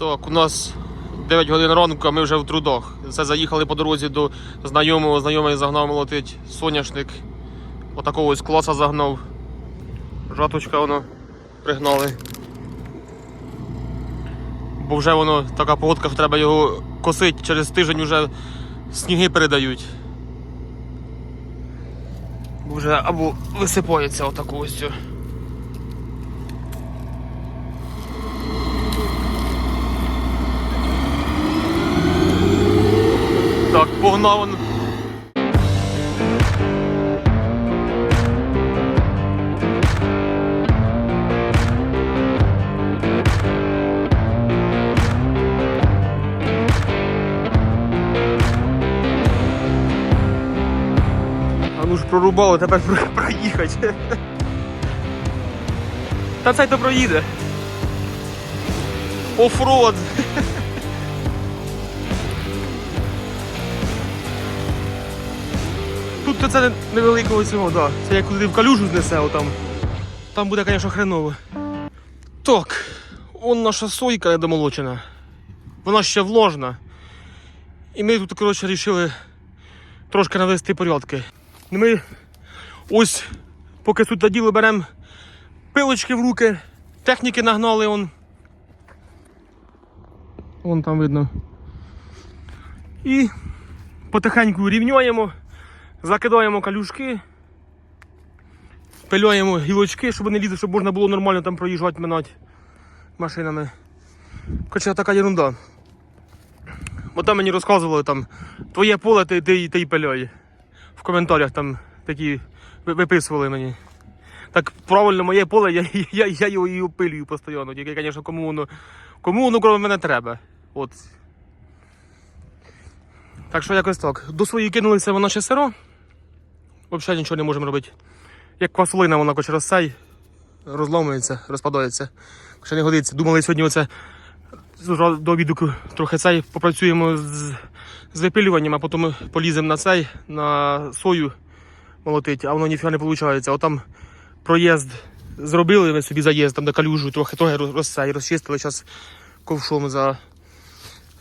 Так, у нас 9 годин ранку, а ми вже в трудах. Це заїхали по дорозі до знайомого, знайомий загнав молотить соняшник. Отакого ось класа загнав. Жаточка воно пригнали. Бо вже воно така погодка, що треба його косити, через тиждень вже сніги передають. Бо вже або висипається отаку ось. Так, погнав. А ну ж прорубало, тепер про- проїхати. Та цей то проїде. Оффроад. Тут це невеликого цього, да. Це як туди в калюжу знесе отам. Там буде, звісно, хреново. Так, он наша сойка недомолочена. Вона ще вложена. І ми тут, коротше, вирішили трошки навести порядки. Ми ось, поки тут до беремо пилочки в руки, техніки нагнали он. Вон там видно. І потихеньку рівнюємо, закидаємо калюшки, пиляємо гілочки, щоб вони лізли, щоб можна було нормально там проїжджати, минати машинами. Хоча така ерунда. Бо там мені розказували там, твоє поле ти, ти, ти й пиляй. В коментарях там такі виписували мені. Так правильно, моє поле, я, я, я його і опилюю постійно. Тільки, звісно, кому воно, кому воно крім мене треба. От. Так що якось так. До своєї кинулися вона ще сиро. Взагалі нічого не можемо робити. Як квасолина, вона хоч розсай, розломується, розпадається. Ще не годиться. Думали сьогодні оце до обіду трохи цей попрацюємо з, з випилюванням, а потім поліземо на цей, на сою молотить, а воно ніфіга не виходить. Отам проїзд зробили, ми собі заїзд, там до калюжу, трохи трохи роз- розсей, розчистили, зараз ковшом за,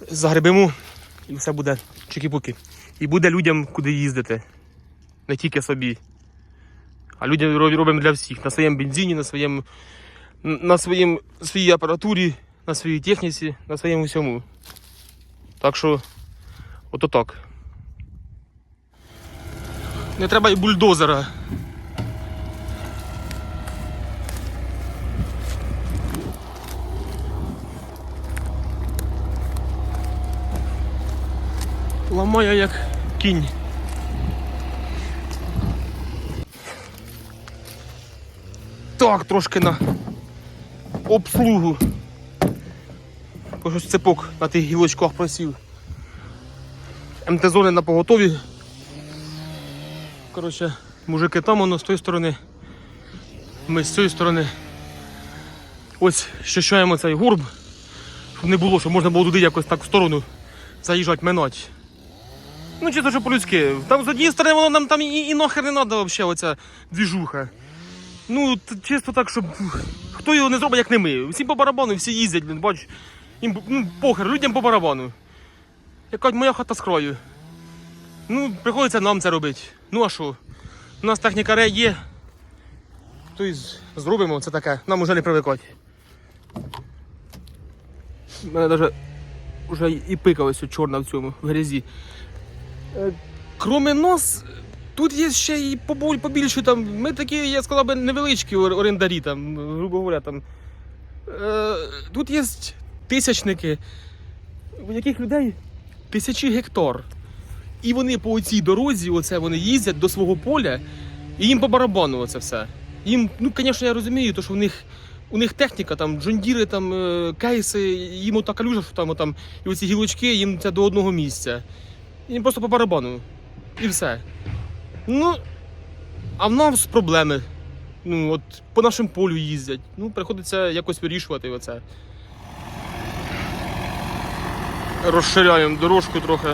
загребемо і все буде чики-пуки. І буде людям куди їздити. Не тільки собі. А людям роб- робимо для всіх. На своєму бензині, на своєму на своїм, своїй апаратурі, на своїй техніці, на своєму всьому. Так що, ото так. Не треба і бульдозера. Ламає як кінь. Так, трошки на обслугу. Бо цепок на тих гілочках просів. МТ-зони на поготові. Коротше, мужики там, воно з тої сторони. Ми з цієї сторони. Ось щищаємо цей гурб, щоб не було, щоб можна було туди якось так в сторону заїжджати, минати. Ну, чисто, що по-людськи. Там з однієї сторони воно нам там і, і нахер не треба взагалі оця двіжуха. Ну, чисто так, щоб хто його не зробить, як не ми. Всі по барабану, всі їздять, блін, бач. Їм ну, похер, людям по барабану. Яка моя хата з краю. Ну, приходиться нам це робити. Ну а що? У нас техніка ре є. То й зробимо це таке, нам уже не привикати. У мене навіть вже і пика ось чорна в цьому, в грязі. Е, Кроме нас, тут є ще і поболь побільше там. Ми такі, я сказав би, невеличкі орендарі, там, грубо говоря, там. Е, тут є тисячники, у яких людей тисячі гектар. І вони по цій дорозі, оце вони їздять до свого поля, і їм по барабану оце все. Їм, ну, звісно, я розумію, то, що в них. У них техніка, там джондіри, там е, кейси, їм ота калюжа, що там, там і оці гілочки, їм це до одного місця. Їм просто по барабану. І все. Ну, а в нас проблеми. Ну, от по нашому полю їздять. Ну, приходиться якось вирішувати оце. Розширяємо дорожку трохи.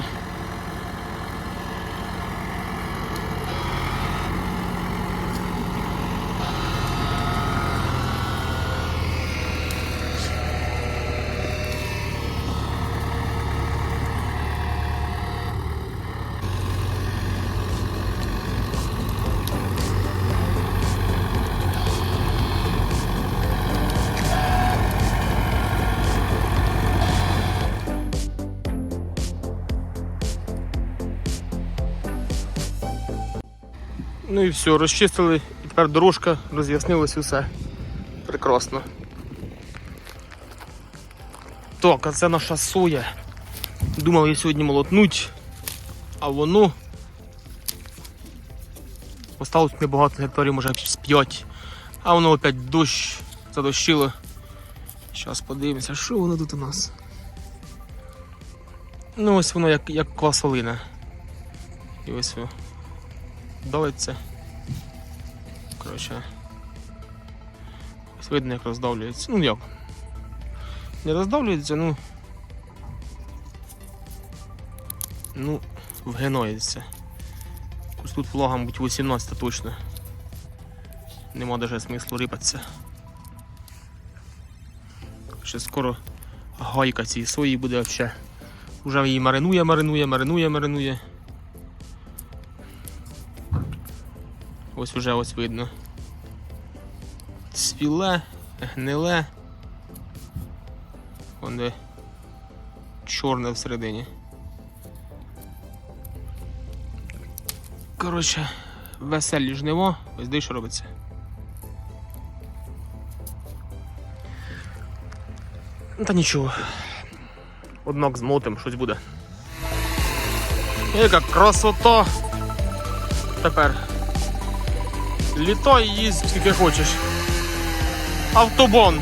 Ну і все, розчистили, і тепер дорожка, роз'яснилось усе. Прекрасно. Так, а це наша соя. Думав я сьогодні молотнуть, а воно. Осталось небагато гектарів, може з 5. А воно опять дощ задощило. Зараз подивимося, що воно тут у нас. Ну ось воно як, як квасолина. І ось воно давиться. Коротше. Ось видно, як роздавлюється. Ну як? Не роздавлюється, ну. Ну, вгинається. Ось тут влага, мабуть, 18 точно. Нема даже смислу рипатися. Ще скоро гайка цієї сої буде взагалі. Уже її маринує, маринує, маринує, маринує. Ось уже ось видно. Свіле, гниле. Вон де чорне всередині. Коротше, веселі жниво, ось де що робиться. Ну, Та нічого. Однак змотим, щось буде. Яка красота! Тепер. Літай і їздь скільки хочеш. Автобон.